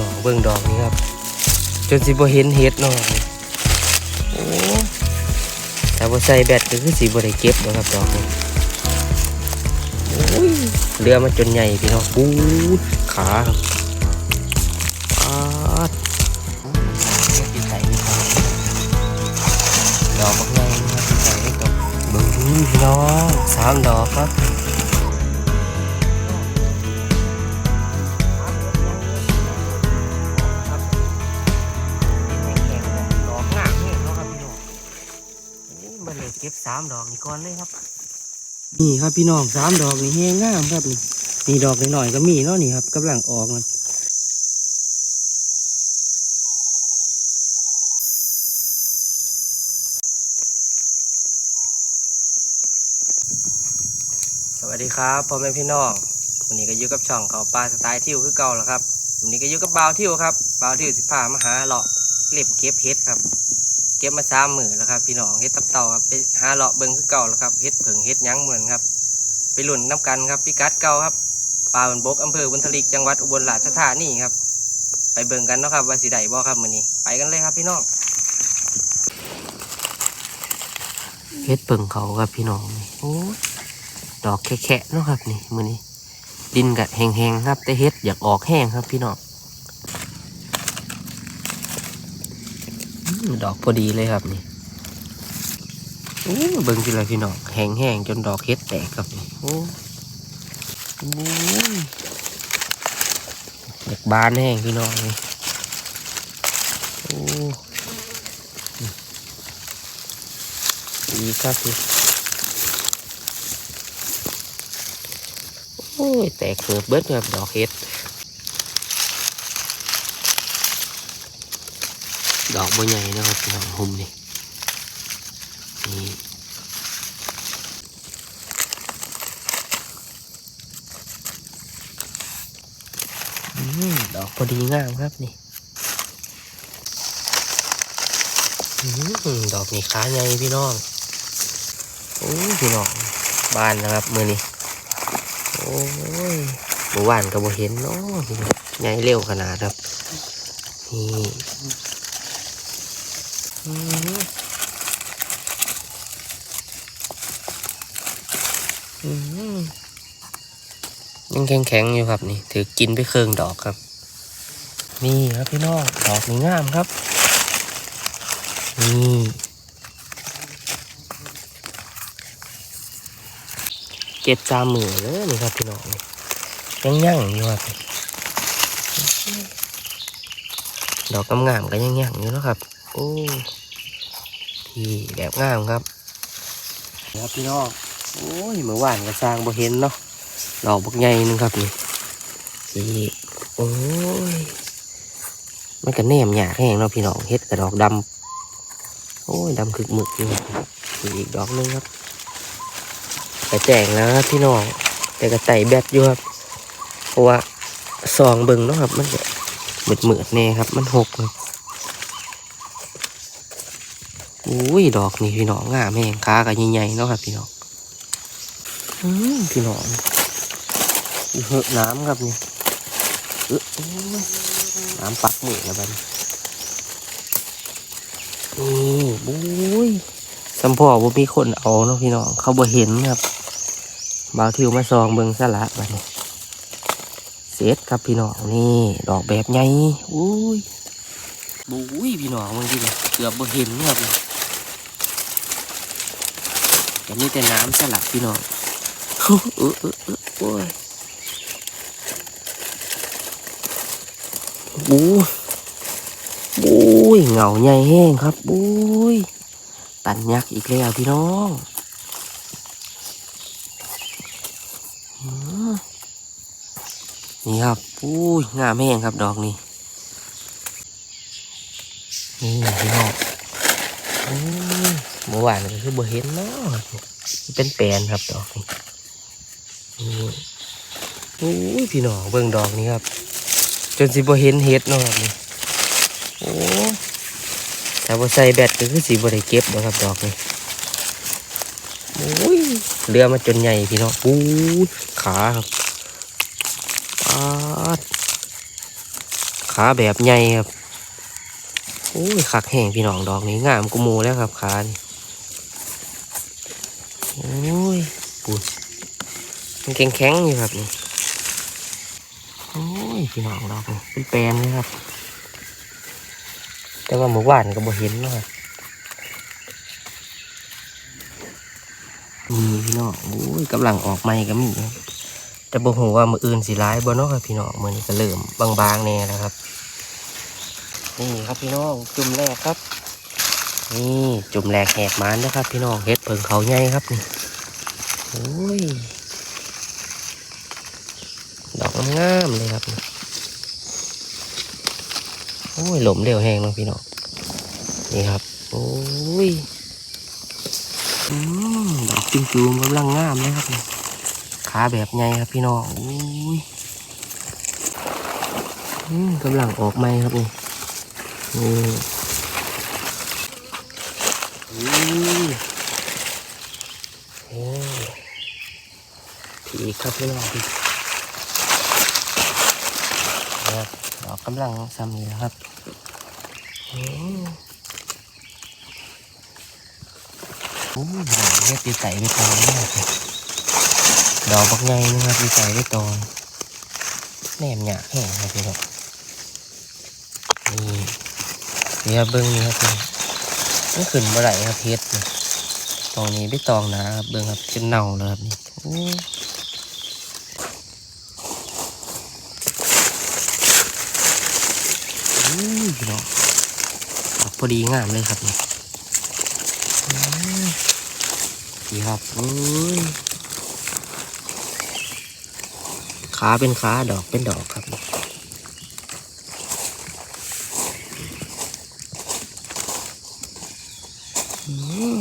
น้องเบิ่งดอกนี้ครับ จนสิบ่เห็นเห็ดเนาะโอ้ถ้าบ่ใส่แบตก็คือสิบ่ได้เก็บนะครับดอกนี้เรือมาจนใหญ่พี่น้องปูดขาครับปาดสิใส่นี่ครับดอกบักใหญ่นะครับสิใส่ตกบิ่งพี่น้องสามดอกครับ ก็บสามดอกนี่ก่อนเลยครับ นี่ครับพี่น้องสามดอกนี่แห้งงามครับนี่นี่ดอกหน่อยๆก็มีเนาะนี่ครับกำลังออกมันสวัสดีครับพ่อแม่พี่น้องวันนี้ก็อยู่กับช่องเขาปลาสไตล์ทิวคือเก่าแล้วครับวันนี้ก็อยู่กับบ่าวทิวครับบ่าวทิวสิพามาหาเลาะเล็บเก็บเห็ดครับ เก็บมาสามมือแล้วครับ พี่น้องเห็ดตับเต่าครับไปหาเลาะเบิ้งคือเก่าแล้วครับเห็ดเผิงเห็ดยั้งเหมือนครับ ไปหลุ่นน้ำกันครับพิกัดเก่าครับป่าบนบกอำเภอบุญทลิกจังหวัดอุบลราชธานีครับ ไปเบิ่งกันเนาะครับว่าสิได้บ่ครับมื้อนี้ไปกันเลยครับพี่น้องเห็ดเปิงเขาครับพี่น้องโอ้ดอกแค่ๆเนาะครับนี่มื้อนี้ ดินกะแห้งๆครับ แต่เฮ็ดอยากออกแห้งครับพี่น้องอืม ดอกพอดีเลยครับนี่โอ้เบิ่งสิเลยพี่น้องแห้งๆจนดอกเฮ็ดแตกครับนี่โอ้โอ้ยอยากบานแห้งพี่น้องนี่โอ้ดีครับพี่โอ้ยแตกเกิดเบิดครับดอกเห็ด ดอกบัวใหญ่นะครับพี่น้องหุ่มนี่นี่ดอกพอดีงามครับนี่ดอกนี่ขาใหญ่พี่น้องโอ้ยพี่น้องบานนะครับมือนี้โอ้ยเมื่อวานก็บ่เห็นเนาะใหญ่เร็วขนาดครับนี่ ยังแข็งแข็งๆอยู่ครับนี่ ถือกินไปเครื่องดอกครับ นี่ครับพี่น้องดอกนี่งามครับ นี่เก็บจามมือเลยนี่ครับพี่น้องยังยั่งอยู่ครับดอกงามๆก็ยังยั่งอยู่นะครับ อ้ที่แบบงามครับครับพี่น้องโอ้ยเมื่อวานก็สร้างบ่เห็นเนาะดอกบักใหญ่นึงครับนี่นี่โอ้ยมันก็แนมหยาแห้งเนาะพี่น้องเฮ็ดกระดอกดำโอ้ยดำคึกหมึกนี่ครับนี่อีกดอกนึงครับกระแจงแล้วครับพี่น้องแต่กระใส่แบตอยู่ครับเพราะว่าซองเบิ่งเนาะครับ มันจะเหมือดเหมือดแน่ครับ มันหกครับ อุ้ยดอกนี่พี่น้องงามแห้งขากันใหญ่ๆเนาะครับพี่น้องอืมพี่น้องเหอะน้ำครับเนี่เออโอ้ยน้ำปักมือแล้วบัดนนี่บุ้ยสัมพอบ่มีคนเอาเนาะพี่น้องเขาบ่เห็นครับบ่าวทิวมาซองเบิงสละบัดนี้เสร็จครับพี่น้องนี่ดอกแบบใหญ่อุ้ยบุ้ยพี่น้องมึงดิเลยเกือบบ่เห็นครับ แต่นี่แต่น้ำสลับพี่น้องเออเออเออโอ้ยบูบุ้ยเหงาใหญ่แห้งครับบุ้ยตันยักษ์อีกแล้วพี่น้องนี่ครับอุ้ยงามแห้งครับดอกนี้นี่พี่น้องอ เมื่อวานก็คือบ่เห็นเนาะเป็นแปลนครับดอกนี้นี่อุ้ยพี่น้องเบิ่งดอกนี้ครับ จนสิบ่เห็นเห็ดเนาะครับนี่โอ้ถ้าบ่ใส่แบตก็คือสิบ่ได้เก็บนะครับดอกนี้โอ้ยเรือมาจนใหญ่พี่น้องอู้ยขาครับปาดขาแบบใหญ่ครับโอ้ยคักแห้งพี่น้องดอกนี้งามกูมูแล้วครับขานี่ โอ้ยปูดมันแข็งแข็งๆอยู่ครับนี่โอ้ยพี่น้องดอกนี่เป็นแปลนเลยครับ แต่ว่าหมู่บ้านก็บ่เห็นเนาะครับนี่พี่น้องโอ้ยกำลังออกใหม่ก็มีครับแต่บ่ฮู้ว่ามื้ออื่นสิร้ายบ่เนาะครับพี่น้องมื้อนี้ก็เริ่มบางๆแน่แล้วครับ นี่ครับพี่น้องจุ่มแรกครับ นี่จุ่มแรกแหกมันนะครับ พี่น้องเฮ็ดเพิงเขาใหญ่ครับนี่โอ้ยดอกงามเลยครับนี่โอ้ยหลมเร็วแห้งเนาะพี่น้องนี่ครับโอ้ยอืมดอกจุ่มๆกำลังงามเลยครับนี่ขาแบบใหญ่ครับพี่น้องโอ้ยอืมกำลังออกใหม่ครับนี่นี่ ผีครับพี่น้องพี่ครับดอกกำลังซ้ำนี่นะครับโอ้โอ้ยดอกเรียกตีใส่ไปตองมากเลยดอกบักไงนะครับตีใส่ไปตองแหนมหยาแห้งครับพี่น้องนี่นี่ครับเบิ้งนี่ครับนี่ มันขึ้นเมื่อไหร่ครับเพชรนี่ตรงนี้ไม่ตองนะครับเบิ้งครับจนเน่าแล้วครับนี่โอ้อู้พี่น้องดอกพอดีงามเลยครับนี่อืมนี่ครับโอ้ยขาเป็นขาดอกเป็นดอกครับนี่ อืม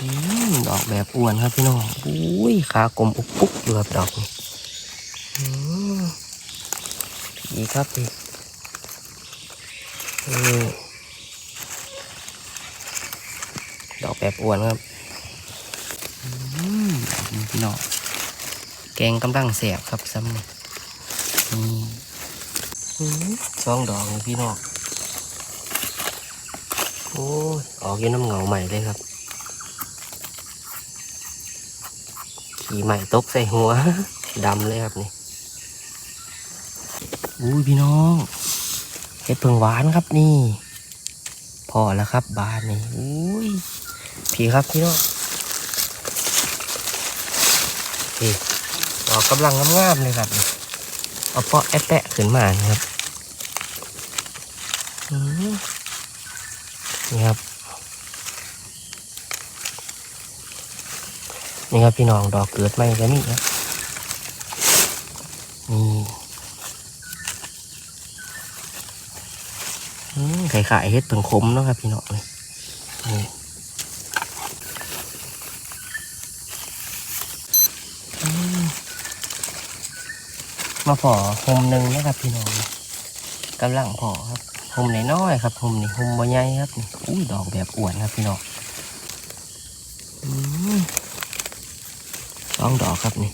อืมดอก แบบอ้วนครับพี่น้องอุ้ยขากลมอุกปุกอยู่ครับดอกนี่อืมดีครับพี่ดอกแบบอ้วนครับอืมดอพี่น้องแกงกำลังแสบครับซ้ำนี่อืมอื้อสองดอกพี่น้องโอ้ยออกอยู่น้ำเงาใหม่เลยครับ ขี่ใหม่ตกใส่หัวดำเลยครับนี่อุ้ยพี่น้องเห็ดเพิงหวานครับนี่พอแล้วครับบานนี่อุ้ยพี่ครับพี่น้องพี่ดอกกำลังงามๆเลยครับเอาเปาะแอะแปะขึ้นมานะครับนี่ครับ นี่ครับพี่น้องดอกเกิดใหม่ก็มีครับนี่อืมไข่ไข่เฮ็ดเปิงคมเนาะครับพี่น้องนี่มาพอหมหนึ่งนะครับพี่น้องกำลังพอครับหมน้อยๆครับหมนี่หุมบ่ใหญ่ครับนี่อุ้ยดอกแบบอ้วนครับพี่น้องอืมส องดอกครับนี่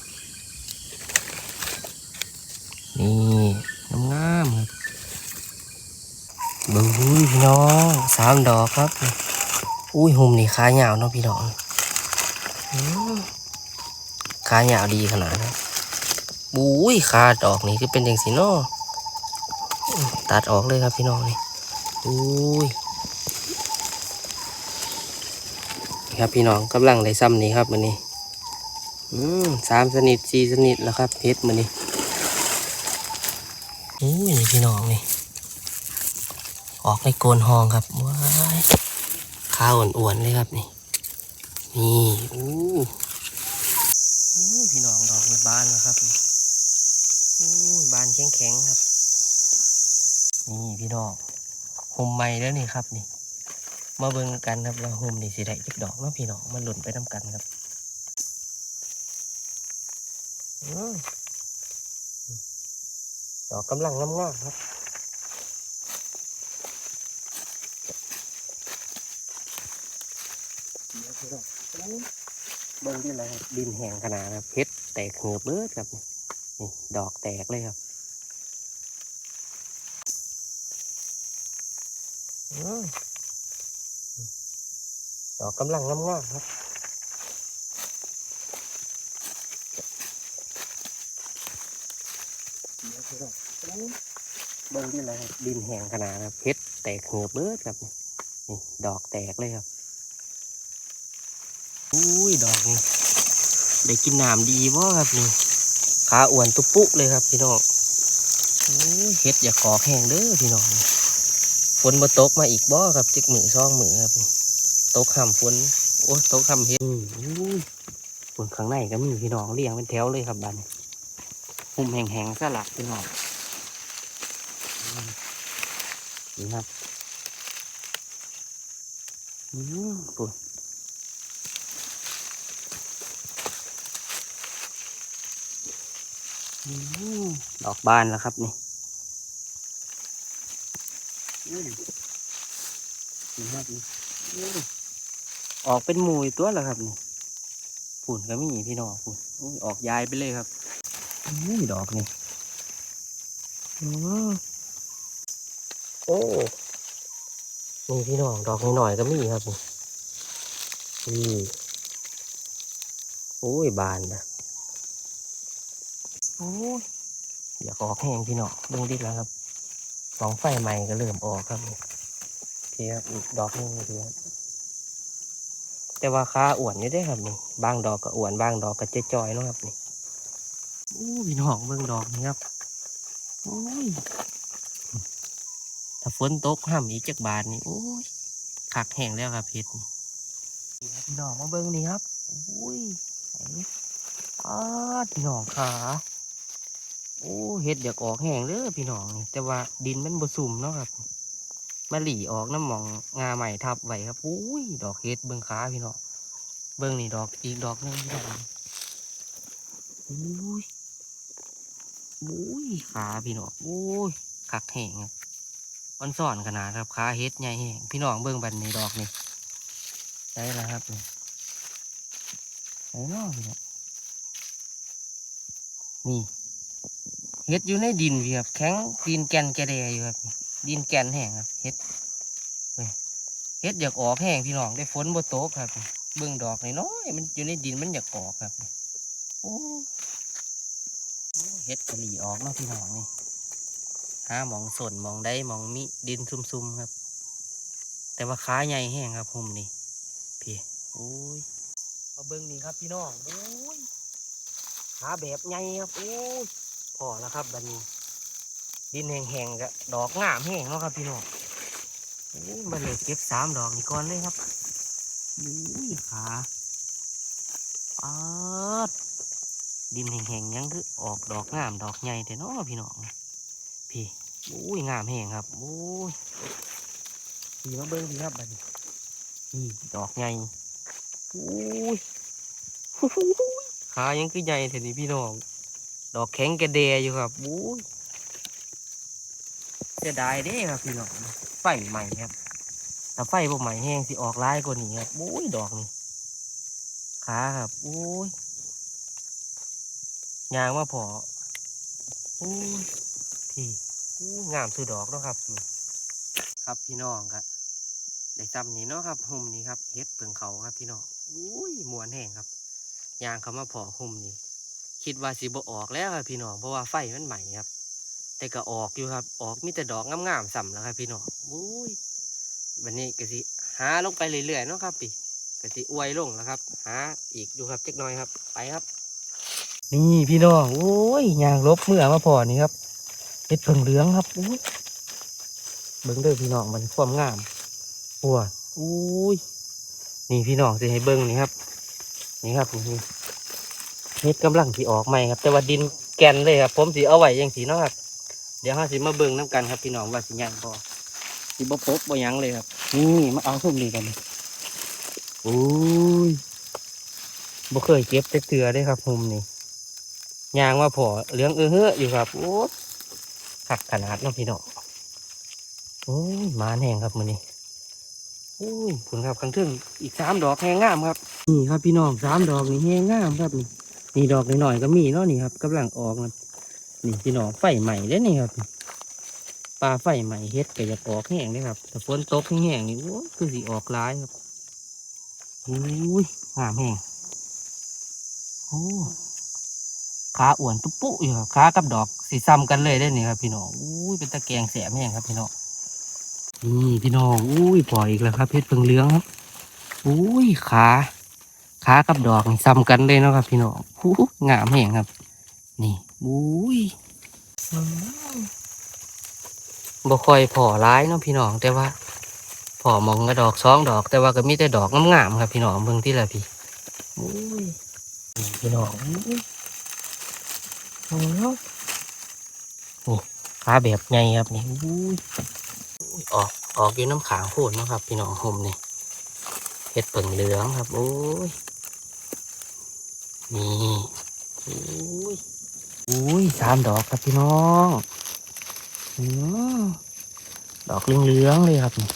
นี่งามๆครับบิ้งอุ้ยพี่น้องสามดอกครับ อุ้ยหุมนี่ขายาวเนาะพี่น้องอืมขายาวดีขนาดนั้บุ้ยขาดอกนี่คือเป็นอย่างสีเนาะอืมตัดออกเลยครับพี่น้องนี่อุ้ยครับพี่น้องกำลังได้ซ้ำนี้ครับมันนี้ อืมสามสนิทสี่สนิทแล้วครับเพชรมันนี้อุ้ยนี่พี่น้องนี่ ออกในโกนห้องครับว้ายข้าวอ้วนๆเลยครับนี่ นี่อู้อู้พี่น้องดอกในบ้านนะครับนี่อู้บานแข็งๆครับ นี่พี่น้องห่มใหม่แล้วนี่ครับนี่ มาเบิ่งกันครับว่าห่มนี่สิได้จักดอกเนาะพี่น้องมาหล่นไปน้ำกันครับอื้อ ดอกกำลังงามๆครับเบิ้งที่อะไรครับดินแห้งขนาดครับเพชรแตกเหือบเบิดครับนี่ดอกแตกเลยครับดอกกำลังงามๆครับ เบิ้งที่อะไรครับดินแห้งขนาดครับเพชรแตกเหือบเบิดครับนี่ดอกแตกเลยครับอุ้ยดอกนี่ได้กินน้ำดีบ่ครับนี่ขาอ้วนตุปุเลยครับพี่น้องเฮ็ดอย่ากอกแห้งเด้อพี่น้องฝนมาตกมาอีกบ่ครับจิกมือซองมือครับตกคำฝนโอ้ตกคำเฮ็ดอุ้ยฝนข้างในก็มีพี่น้องเรียงเป็นแถวเลยครับบ้านหุ่มแห้งๆสลักพี่น้อง นี่ครับอืมปุ่นอืมดอกบานแล้วครับนี่อืมนี่ครับนี่อืมออกเป็นหมูอีตัวแล้วครับนี่ฝุ่นก็ไม่หยีพี่น้องฝุ่นอออกยายไปเลยครับนี่ดอกนี่ อืมโอ้นี่พี่น้องดอกหน่อยๆก็มีครับนี่นี่โอ้ยบานนะโอ้ยอยากออกแห้งพี่น้องเบิ่งดิแล้วครับสองไฟใหม่ก็เริ่มออกครับนี่พี่ครับอีกดอกหนึงพี่ครับแต่ว่าขาอ้วนอยู่ได้อครับนี่บางดอกก็อ้วนบางดอกก็เจ๊จอยๆเนาะครับนี่โอ้พี่น้องเบิ่งดอกนี่ครับโอ้ยถ้า ฝนตกห้ามอีกจักบาทนี่โอ้ยคักแห้งแล้วครับเพชรนี่นี่ครับพี่น้องมาเบิ่งนี่ครับโอ้ยอ้าพี่น้องขาโอ้เห็ดอยากออกแห้งเด้อพี่น้องนี่แต่ว่าดินมันบ่สุ่มเนาะครับมาหลีออกน้ำหมองงาใหม่ทับไว้ครับอุ้ยดอกเห็ดเบิ่งขาพี่น้องเบิ่งนี่ดอกอีกดอกหนึงพี่น้องอุ้ยอุ้ยขาพี่น้องอุ้ยคักแห้งครับ มันซ่อนขนาดครับขาเห็ดใหญ่แห้งพี่น้องเบิ่งบันนี้ดอกนี่ได้แล้วครับนี่ไหนเนาะพี่ยนี่เฮ็ดอยู่ในดินพี่ครับแข็งดินแกนแกแดอยู่ครับดินแกนแห้งครับเฮ็ดเฮ็ดอยากออกแห้งพี่น้องได้ฝนบ่ตกครับ เบิ่งดอกน้อยมันอยู่ในดินมันอยากออกครับโอ้เฮ็ดกะหรี่ออกเนาะพี่น้องนี่ หาหมองสนหมองได้มองมิดินซุ่มๆครับ แต่ว่าขาใหญ่แห้งครับผมนี่พี่โอ้ยมาเบิ่งนี่ครับพี่น้องโอ้ยขาแบบใหญ่ครับโอ้ยพอแล้วครับบันนี้ ดินแห้งๆกะดอกงามแห้งเนาะครับพี่น้องโอ้ยมันเลยเก็บสามดอกนี่ก่อนเลยครับอุ้ยขาปาดดินแห้งๆยังคือออกดอกงามดอกใหญ่แต่เนาะพี่น้อง พี่อุ้ยงามแห้งครับโอ้ยพี่มาเบิ้งดีครับบัดนี้นี่ดอกใหญ่โอ้ยขายังคือใหญ่แต่นี่พี่น้อง ดอกแข็งกระเดยอยู่ครับบู๊ยเสียดายเด้ครับพี่น้องไฟใหม่ครับถ้าไฟบ่ใหม่แห้งสิออกลายกว่านี้ครับบู๊ยดอกนี่ขาครับบู๊ยยางมาพอโอ้ย พี่อู้งามสุดดอกเนาะครับนี่ครับพี่น้องครับได้ซ้ำนี้เนาะครับหุ่มนี้ครับเฮ็ดเปิงเขาครับพี่น้องอุ้ยมวนแห้งครับยางเขามาพอหุ่มนี้ คิดว่าสิบ่ออกแล้วครับพี่น้องเพราะว่าไฟมันใหม่ครับ แต่ก็ออกอยู่ครับ ออกมีแต่ดอกงามๆส่ำแล้วครับ พี่น้องอุ้ยวันนี้ก็สิหาลงไปเรื่อยๆเนาะครับพี่ก็สิอวยลงแล้วครับ หาอีกดูครับจักหน่อยครับ ไปครับ นี่พี่น้องโอ้ยยางลบเมื่อมาพอนี่ครับ เห็ดเพิ่งเหลืองครับอุ้ยเบิ่งเด้อพี่น้องมันความงามปัวอุ้ยนี่พี่น้องสิให้เบิ่งนี่ครับ นี่ครับนี่เฮ็ดกำลังสิออกใหม่ครับ แต่ว่าดินแกนเลยครับผมสิเอาไว้ยังสีนาะครับเดี๋ยวเราสิมาเบิ่งน้ำกันครับพี่น้องว่าสิยังพอสิบ่พบบ่ยังเลยครับนี่มาเอาส้มนี่กันโอ้ยบ่เคยเก็บแต่เตือได้ครับผมนี่ยางว่าพอเหลืองเออเฮ้ออยู่ครับโอ้ ขักขนาดเนาะพี่น้องโอ้ยมาแห้งครับมื้อนี้โอ้ยผลครับข้างเทิงอีกสามดอกแห้งงามครับ นี่ครับพี่น้องสามดอกนี่แห้งงามครับนี่นี่ดอกหน่อยๆก็มีเนาะนี่ครับกำลังออกนะนี่พี่น้องไฟใหม่เด้นี่ครับปลาไฟใหม่เฮ็ดก็อยากออกแห้งเลยครับแต่ฝนตกแห้งนี่โอ้คือสิออกร้ายครับโอ้ยงามแห้งโอ้ ขาอ้วนตุ๊ปุ๊อยู่ครับขากับดอกสีซ้ำกันเลยได้นี่ครับพี่น้องอุ้ยเป็นตะแกงแสบแห้งครับพี่น้องนี่พี่น้องอุ้ยปล่อยอีกแล้วครับเพชรเพิงเหลืองครับอุ้ยขาขากับดอกซ้ำกันเลยเนาะครับ พี่น้องหูงามแห่งครับ นี่อุ้ยบ่ค่อยพอร้ายเนาะพี่น้องแต่ว่าพอมองกระดอกสองดอก แต่ว่าก็มีแต่ดอกงามๆครับ พี่น้องเบิ่งที่ละพี่อุ้ยพี่น้องอ โอ้โหนี่ขาแบบใหญ่ครับนี่อุ้ยออกออกอยู่น้ำขางโพูดนะครับ พี่น้องห่มนี่เห็ดเปิงเหลืองครับ โอ้ยนี่โอ้ยโอ้ยสามดอกครับพี่น้องอดอกเหลืองๆเลยครับนี่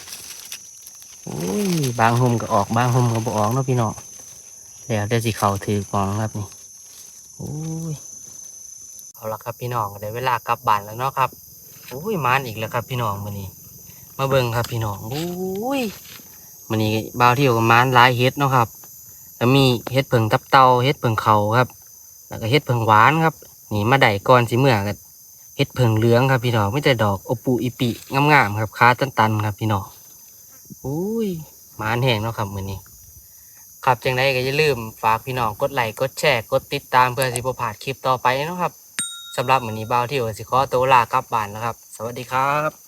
โอ้ยบางหุมก็ออกบางหุมก็บออกเนาะพี่น้องแล้วแต่สิเขาถือกองครับนี่โอ้ย เอาละครับพี่น้องได้เวลากลับบ้านแล้วเนาะครับโอ้ยมานอีกแล้วครับพี่น้องมื้อนี้ มาเบิ่งครับพี่น้องโอ้ยมันนี้บ่าวที่อยวกับมานหลายเฮ็ดเนาะครับแล้วมีเฮ็ดเผิงตับเตาเฮ็ดเผิงเขาครับ แล้วก็เฮ็ดเผิงหวานครับนี่มาได้ก่อนสิเมื่อกันเฮ็ดเผิงเหลืองครับพี่น้องไม่แต่ดอกโอปูอีปิงามๆครับค้าตันๆครับพี่น้องอุ้ยมานแห้งเนาะครับมื้อนี้ครับจังไดก็อย่าลืมฝากพี่น้องกดไลค์กดแชร์กดติดตามเพื่อสิบ่พลาดคลิปต่อไปนะครับ สำหรับมื้อนี้บ่าวที่ยวก็สิขอตัวลากลับบ้านนะครับ สวัสดีครับ